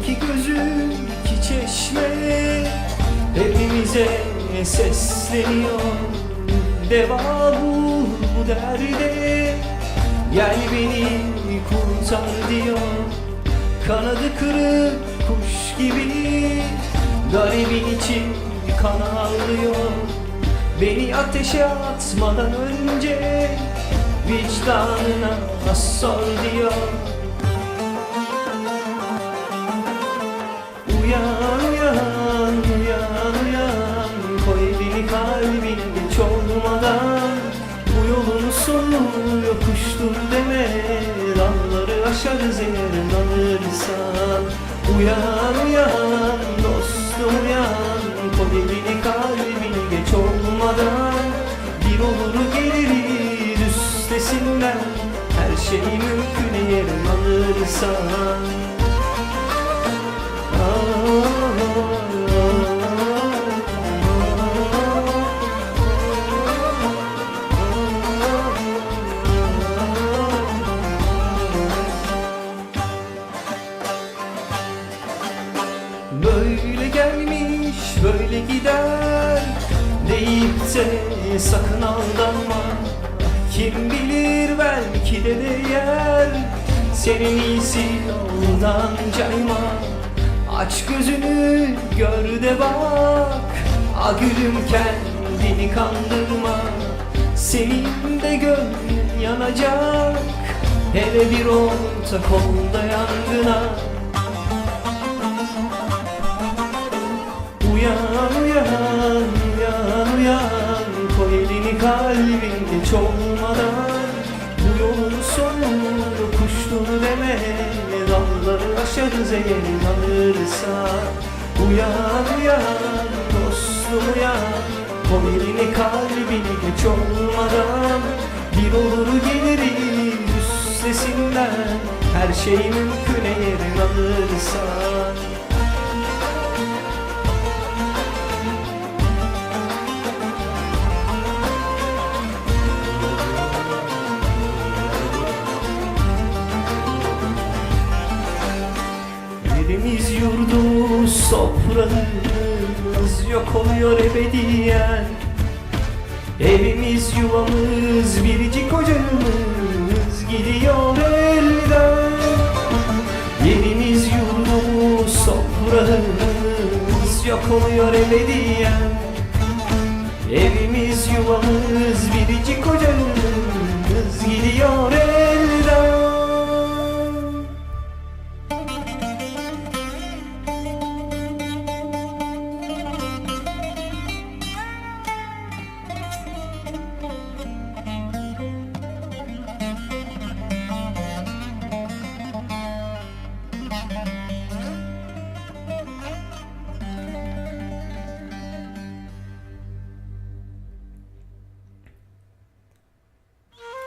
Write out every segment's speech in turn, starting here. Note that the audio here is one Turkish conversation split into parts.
iki gözüm iki çeşme Hepimize sesleniyor. Deva bu, bu derde Gel beni kurtar diyor. Kanadı kırık kuş gibi Garibin için kan ağlıyor. Beni ateşe atmadan önce Vicdanına sor diyor sonu yokuştur deme Dağları aşarız eğer inanırsan Uyan uyan dostum uyan. Koy elini kalbine geç olmadan. Bir olur geliriz üstesinden. Her şey mümkün eğer inanırsan Böyle gelmiş böyle gider. Deyip de sakın aldanma. Kim bilir belki de değer Senin iyisi yoldan cayma. Aç gözünü gör de bak. A gülüm kendini kandırma. Senin de gönlün yanacak. Hele bir ortak ol da yangına Uyan uyan uyan uyan. Koy elini kalbin geç olmadan Bu yolun sonu yokuştur deme. Dalları aşarız eğer inanırsan Uyan uyan dostum uyan. Koy elini kalbini geç olmadan Bir olur geliriz üstesinden. Her şey mümkün eğer inanırsan yurdumuz soframız yok oluyor ebediyen. Evimiz yuvamız biricik ocağımız gidiyor elden. Yerimiz yurdumuz soframız yok oluyor ebediyen. Evimiz yuvamız biricik ocağımız gidiyor elden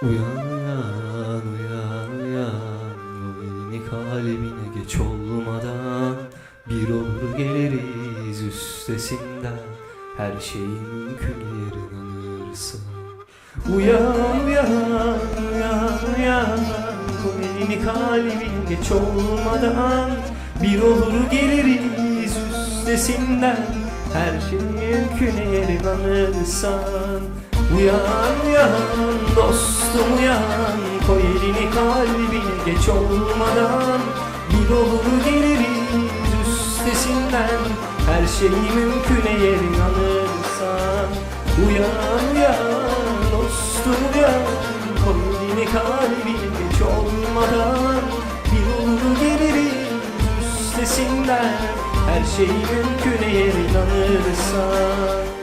Uyan uyan uyan uyan. O elini kalbine geç olmadan Bir olur geliriz üstesinden. Her şey mümkün eğer inanırsan Uyan uyan uyan uyan. Koy elini kalbine geç olmadan Bir olur geliriz üstesinden. Her şey mümkün eğer inanırsan Uyan uyan dostum uyan. Koy elini kalbine geç olmadan. Bir olur geliriz üstesinden. Her şey mümkün eğer inanırsan. Uyan uyan dostum uyan. Koy elini kalbine geç olmadan. Bir olur geliriz üstesinden. Her şey mümkün eğer inanırsan